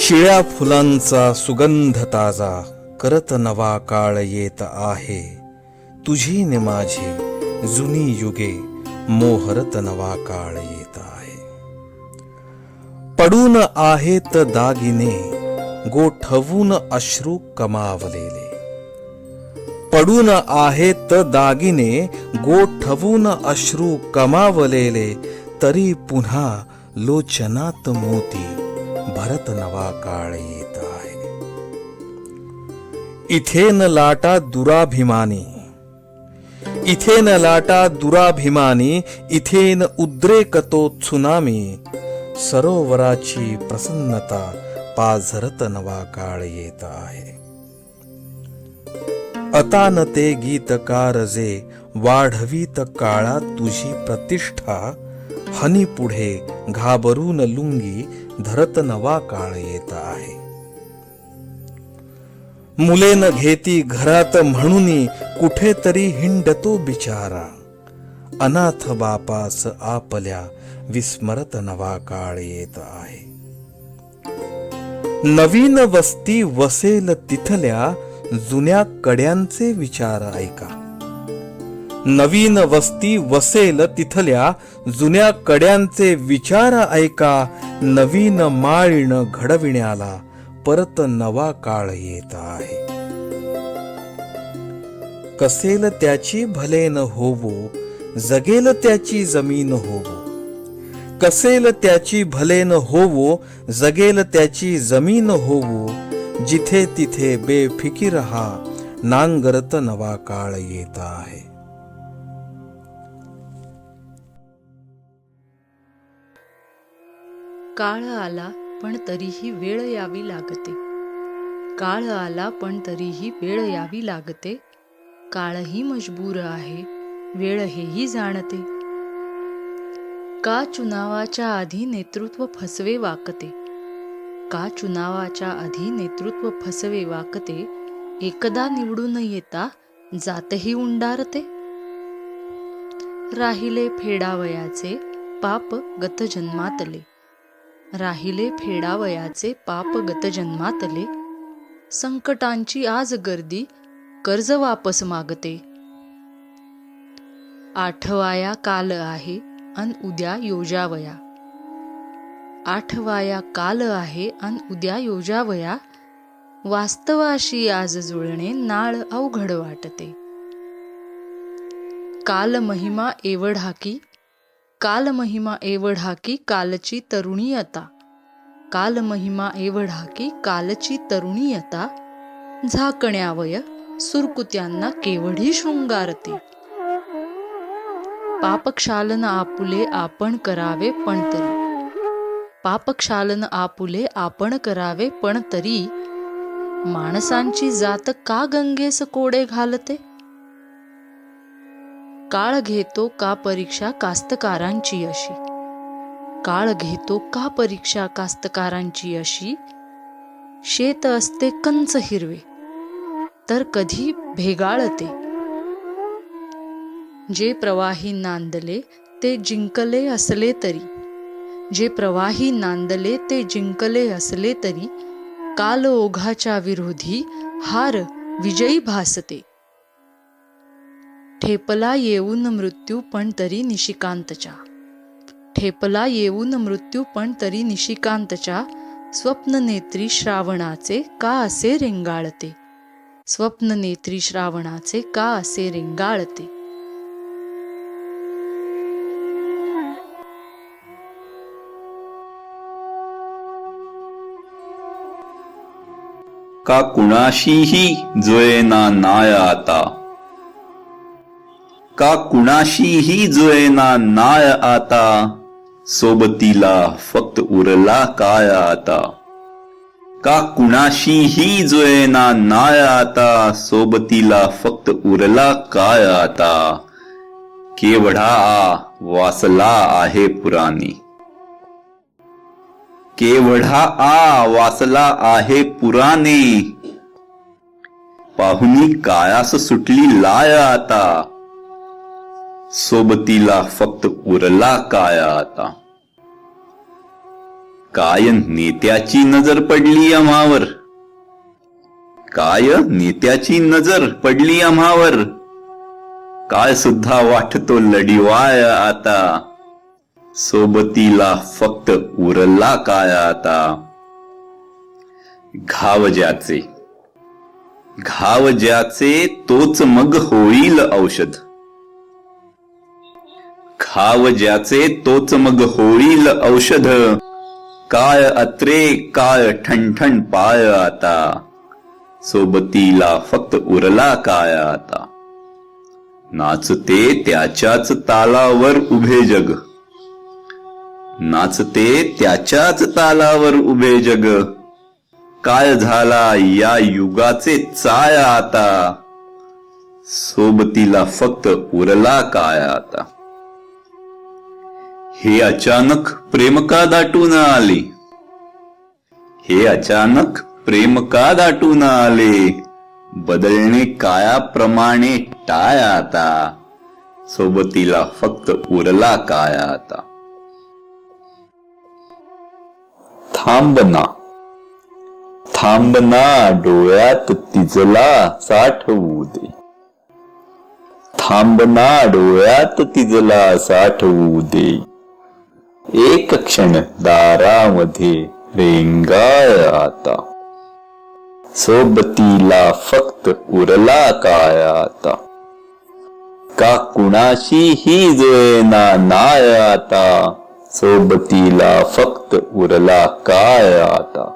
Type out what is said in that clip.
शिळ्या फुलांचा सुगंध ताजा करत नवा काळ येत आहे. तुझी ने माझी जुनी युगे मोहरत नवा काळ येत आहे. पडून आहेत दागिने गोठवून अश्रू कमावलेले. पडून आहेत दागिने गोठवून अश्रू कमावलेले तरी पुन्हा लोचनात मोती भरत नवा काळ येत आहे. इथेन लाटा दुराभिमानी. इथेन लाटा दुराभिमानी इथेन उद्रेक तो त्सुनामी. सरोवराची प्रसन्नता पाझरत नवा काळ येत आहे. अतान ते गीतकार जे वाढवीत काळात तुझी प्रतिष्ठा हनी पुढे घाबरून लुंगी धरत नवा काळ येत आहे. मुलेन घेती घरात म्हणून कुठेतरी हिंडतो बिचारा. अनाथ बापास आपल्या विस्मरत नवा काळ येत आहे. नवीन वस्ती वसेल तिथल्या जुन्या कड्यांचे विचार ऐका. नवीन वस्ती वसेल तिथल्या जुन्या कड्यांचे विचार ऐका. नवीन माळीण घडविण्याला परत नवा काळ येत आहे. कसेल त्याची भलेन होवो जगेल त्याची जमीन होवो. कसेल त्याची भलेन होवो जगेल त्याची जमीन होवो जिथे तिथे बेफिकीर हा नांगरत नवा काळ येत आहे. काळ आला पण तरीही वेळ यावी लागते. काळ आला पण तरीही वेळ यावी लागते. काळही मजबूर आहे वेळ हेही जाणते. का चुनावाच्या आधी नेतृत्व फसवे वाकते? का चुनावाच्या आधी नेतृत्व फसवे वाकते? एकदा निवडून येता जातही उंडारते. राहिले फेडावयाचे पाप गत जन्मातले राहिले फेडावयाचे पापगत जन्मातले. संकटांची आज गर्दी कर्ज वापस मागते. आठवाया काल आहे अन उद्या योजावया. आठवाया काल आहे अन उद्या योजावया. वास्तवाशी आज जुळणे नाळ अवघड वाटते. काल महिमा एवढा की काल महिमा एवढा की कालची तरुणी आता. काल महिमा एवढा की कालची तरुणी आता. झाकण्यावय सुरकुत्यांना केवढी शृंगारते. पापक्षालन आपुले आपण करावे पण तरी. पापक्षालन आपुले आपण करावे पण तरी. माणसांची जात का गंगेस कोडे घालते? काळ घेतो का परीक्षा कास्तकारांची अशी? काळ घेतो का परीक्षा कास्तकारांची अशी? शेत असते कंच हिरवे तर कधी भेगाळते. जे प्रवाही नांदले ते जिंकले असले तरी. जे प्रवाही नांदले ते जिंकले असले तरी. काल ओघाच्या विरोधी हार विजयी भासते. ठेपला येऊन मृत्यू पण तरी निशिकांतच्या. ठेपला येऊन मृत्यू पण तरी निशिकांतच्या. स्वप्ननेत्री श्रावणाचे का असे रेंगाळते? स्वप्ननेत्री श्रावणाचे का असे रेंगाळते? का कुणाशीही जुळेना नाय आता? का कुणाशीही जुळेना नाय आता? सोबतीला फक्त उरला काय आता? का कुणाशीही जुळेना नाय आता? सोबतीला फक्त उरला काय आता? केवढा आ वासला आहे पुराणी. केवढा आ वासला आहे पुराणे. पाहुनी कायास सुटली लाय आता? सोबतीला फक्त उरला काय आता? काय नेत्याची नजर पडली आम्हावर? काय नेत्याची नजर पडली आम्हावर? काय सुद्धा वाटतो लढिवाय आता? सोबतीला फक्त उरला काय आता? घाव ज्याचे घाव ज्याचे तोच मग होईल औषध. खाव ज्याचे तोच मग होईल औषध. काय अत्रे काय ठणठण पाय आता. सोबतीला फक्त उरला काय आता. नाचते त्याच्याच तालावर उभे जग. नाचते त्याच्याच तालावर उभे जग. काय झाला या युगाचे चाय आता. सोबतीला फक्त उरला काय आता. हे अचानक प्रेम का दाटून आले? हे अचानक प्रेम का दाटून आले? बदलणे कायाप्रमाणे टाय आता. सोबतीला फक्त उरला काय आता? थांबना. थांबना डोळ्यात तिजला साठवू दे. थांबना डोळ्यात तिजला साठवू दे. एक क्षण दारामध्ये रेंगाळ आता. सोबतीला फक्त उरला काय आता? का कुणाशी ही जुळेना नाय आता? सोबतीला फक्त उरला काय आता?